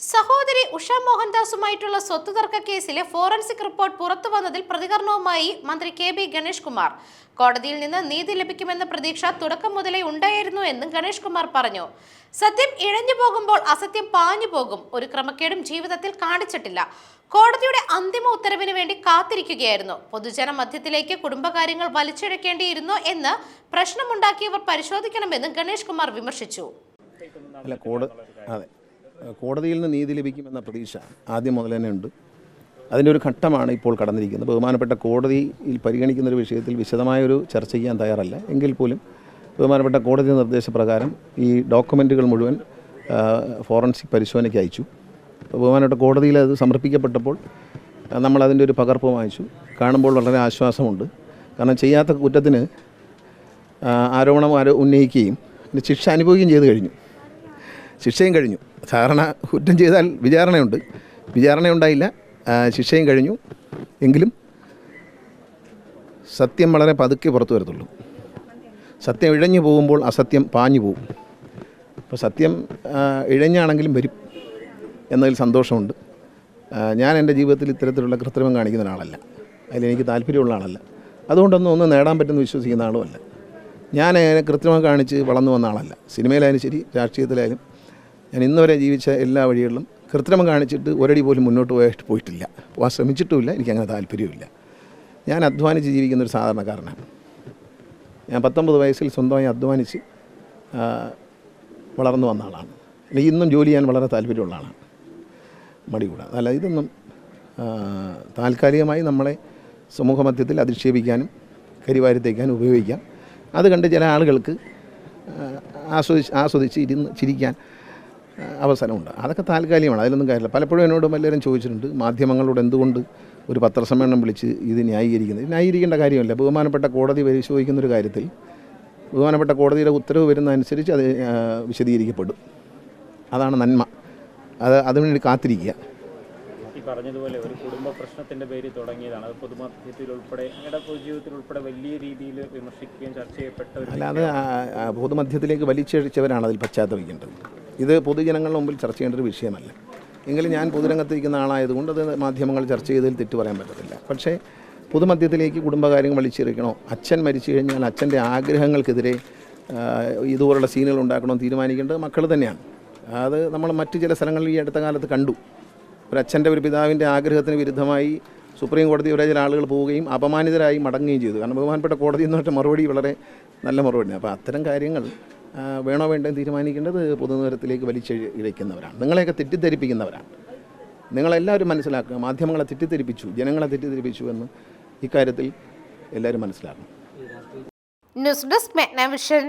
സഹോദരി ഉഷ മോഹൻദാസുമായിട്ടുള്ള സ്വത്ത് തർക്ക കേസിലെ ഫോറൻസിക് റിപ്പോർട്ട് പുറത്തു വന്നതിൽ പ്രതികരണവുമായി മന്ത്രി കെ ബി ഗണേഷ് കുമാർ. കോടതിയിൽ നിന്ന് നീതി ലഭിക്കുമെന്ന പ്രതീക്ഷ തുടക്കം മുതലേ ഉണ്ടായിരുന്നു എന്നും ഗണേഷ് കുമാർ പറഞ്ഞു. സത്യം ഇഴഞ്ഞു പോകുമ്പോൾ അസത്യം പാഞ്ഞു പോകും. ഒരു ക്രമക്കേടും ജീവിതത്തിൽ കാണിച്ചിട്ടില്ല. കോടതിയുടെ അന്തിമ ഉത്തരവിന് വേണ്ടി കാത്തിരിക്കുകയായിരുന്നു. പൊതുജന മധ്യത്തിലേക്ക് കുടുംബകാര്യങ്ങൾ വലിച്ചിഴക്കേണ്ടിയിരുന്നോ എന്ന് പ്രശ്നമുണ്ടാക്കിയവർ പരിശോധിക്കണമെന്നും ഗണേഷ് കുമാർ വിമർശിച്ചു. അതെ. കോടതിയിൽ നിന്ന് നീതി ലഭിക്കുമെന്ന പ്രതീക്ഷ ആദ്യം മുതൽ തന്നെ ഉണ്ട്. അതിന്റെ ഒരു ഘട്ടമാണ് ഇപ്പോൾ കടന്നിരിക്കുന്നത്. ബഹുമാനപ്പെട്ട കോടതിയിൽ പരിഗണിക്കുന്ന ഒരു വിഷയത്തിൽ വിശദമായൊരു ചർച്ച ചെയ്യാൻ തയ്യാറല്ല. എങ്കിൽ പോലും ബഹുമാനപ്പെട്ട കോടതി നിർദ്ദേശപ്രകാരം ഈ ഡോക്യുമെന്റുകൾ മുഴുവൻ ഫോറൻസിക് പരിശോധനയ്ക്ക് അയച്ചു. ബഹുമാനപ്പെട്ട കോടതിയിൽ അത് സമർപ്പിക്കപ്പെട്ടപ്പോൾ നമ്മൾ അതിന്റെ ഒരു പകർപ്പ് വാങ്ങിച്ചു. കാണുമ്പോൾ വളരെ ആശ്വാസമുണ്ട്. കാരണം ചെയ്യാത്ത കുറ്റത്തിന് ആരോപണം ആരോ ഉന്നയിക്കുകയും ശിക്ഷ അനുഭവിക്കുകയും ചെയ്തു കഴിഞ്ഞു. ശിക്ഷയും കഴിഞ്ഞു. സാധാരണ കുറ്റം ചെയ്താൽ വിചാരണയുണ്ട്. വിചാരണയുണ്ടായില്ല. ശിക്ഷയും കഴിഞ്ഞു. എങ്കിലും സത്യം വളരെ പതുക്കെ പുറത്തു വരത്തുള്ളൂ. സത്യം ഇഴഞ്ഞു പോകുമ്പോൾ അസത്യം പാഞ്ഞു പോകും. അപ്പോൾ സത്യം ഇഴഞ്ഞാണെങ്കിലും വരും എന്നതിൽ സന്തോഷമുണ്ട്. ഞാൻ എന്റെ ജീവിതത്തിൽ ഇത്തരത്തിലുള്ള കൃത്രിമം കാണിക്കുന്ന ഒരാളല്ല. അതിലെനിക്ക് താല്പര്യമുള്ള ആളല്ല. അതുകൊണ്ടൊന്നും ഒന്നും നേടാൻ പറ്റുമെന്ന് വിശ്വസിക്കുന്ന ആളുമല്ല ഞാൻ കൃത്രിമം കാണിച്ച് വളർന്നു വന്ന ആളല്ല. സിനിമയിലായാലും ശരി രാഷ്ട്രീയത്തിലായാലും ഞാൻ ഇന്ന് വരെ ജീവിച്ച എല്ലാ വഴികളിലും കൃത്രിമം കാണിച്ചിട്ട് ഒരടി പോലും മുന്നോട്ട് പോയിട്ട് പോയിട്ടില്ല. പോകാൻ ശ്രമിച്ചിട്ടുമില്ല. എനിക്കങ്ങനെ താല്പര്യമില്ല ഞാൻ അധ്വാനിച്ച് ജീവിക്കുന്ന ഒരു സാധാരണക്കാരനാണ്. ഞാൻ പത്തൊമ്പത് വയസ്സിൽ സ്വന്തമായി അധ്വാനിച്ച് വളർന്നു വന്ന ആളാണ്. എനിക്ക് ഇന്നും ജോലി ചെയ്യാൻ വളരെ താല്പര്യമുള്ള ആളാണ്. മടി കൂടാതെ അല്ല ഇതൊന്നും താൽക്കാലികമായി നമ്മളെ സമൂഹമധ്യത്തിൽ അധിക്ഷേപിക്കാനും കരിവാരിത്തേക്കാനും ഉപയോഗിക്കാം. അത് കണ്ട് ചില ആളുകൾക്ക് ആസ്വദിച്ച് ആസ്വദിച്ച് ഇരുന്ന് ചിരിക്കാൻ അവസരമുണ്ട്. അതൊക്കെ താൽക്കാലികമാണ്. അതിലൊന്നും കാര്യമില്ല. പലപ്പോഴും എന്നോട് എല്ലാവരും ചോദിച്ചിട്ടുണ്ട് മാധ്യമങ്ങളോട് എന്തുകൊണ്ട് ഒരു പത്രസമ്മേളനം വിളിച്ച് ഇത് ന്യായീകരിക്കുന്നത്? ന്യായീകരിക്കേണ്ട കാര്യമല്ല. ബഹുമാനപ്പെട്ട കോടതി പരിശോധിക്കുന്ന ഒരു കാര്യത്തിൽ ബഹുമാനപ്പെട്ട കോടതിയുടെ ഉത്തരവ് വരുന്നതനുസരിച്ച് അത് വിശദീകരിക്കപ്പെടും. അതാണ് നന്മ. അത് അതിനുവേണ്ടി കാത്തിരിക്കുക. ഈ പറഞ്ഞതുപോലെ ഒരു കുടുംബ പേരിൽ തുടങ്ങിയതാണ്. അത് ഉൾപ്പെടെ അങ്ങയുടെ പൊതുജീവിതത്തിൽ ഉൾപ്പെടെ വലിയ രീതിയിൽ വിമർശിക്കുകയും ചർച്ച ചെയ്യപ്പെട്ട അല്ലാതെ പൊതുമധ്യത്തിലേക്ക് വലിച്ചഴിച്ചവരാണ് അതിൽ പശ്ചാത്തപിക്കേണ്ടത് ഇത് പൊതുജനങ്ങളുടെ മുമ്പിൽ ചർച്ച ചെയ്യേണ്ട ഒരു വിഷയമല്ല. എങ്കിലും ഞാൻ പൊതുരംഗത്ത് ഇരിക്കുന്ന ആളായതുകൊണ്ട് അത് മാധ്യമങ്ങൾ ചർച്ച ചെയ്തതിൽ തെറ്റു പറയാൻ പറ്റത്തില്ല. പക്ഷേ പൊതുമധ്യത്തിലേക്ക് കുടുംബകാര്യങ്ങൾ വലിച്ചെറിയിക്കണോ? അച്ഛൻ മരിച്ചു കഴിഞ്ഞാൽ അച്ഛന്റെ ആഗ്രഹങ്ങൾക്കെതിരെ ഇതുപോലുള്ള സീനുകൾ ഉണ്ടാക്കണമെന്ന് തീരുമാനിക്കേണ്ടത് മക്കൾ തന്നെയാണ്. അത് നമ്മൾ മറ്റു ചില സ്ഥലങ്ങളിൽ ഈ അടുത്ത കാലത്ത് കണ്ടു. ഒരു അച്ഛന്റെ ഒരു പിതാവിന്റെ ആഗ്രഹത്തിന് വിരുദ്ധമായി സുപ്രീം കോടതി വരെ ചില ആളുകൾ പോവുകയും അപമാനിതരായി മടങ്ങുകയും ചെയ്തു. കാരണം ബഹുമാനപ്പെട്ട കോടതി എന്ന് പറഞ്ഞ മറുപടി വളരെ നല്ല മറുപടിയാണ്. അപ്പോൾ അത്തരം കാര്യങ്ങൾ വേണോ വേണ്ടോ തീരുമാനിക്കേണ്ടത് പൊതുനഗരത്തിലേക്ക് വലിച്ചിഴയ്ക്കുന്നവരാണ് നിങ്ങളെയൊക്കെ തെറ്റിദ്ധരിപ്പിക്കുന്നവരാണ്. നിങ്ങളെല്ലാവരും മനസ്സിലാക്കുക മാധ്യമങ്ങളെ തെറ്റിദ്ധരിപ്പിച്ചു ജനങ്ങളെ തെറ്റിദ്ധരിപ്പിച്ചു എന്ന് ഇക്കാര്യത്തിൽ എല്ലാവരും മനസ്സിലാക്കണം. News desk മെഗ്നവിഷൻ.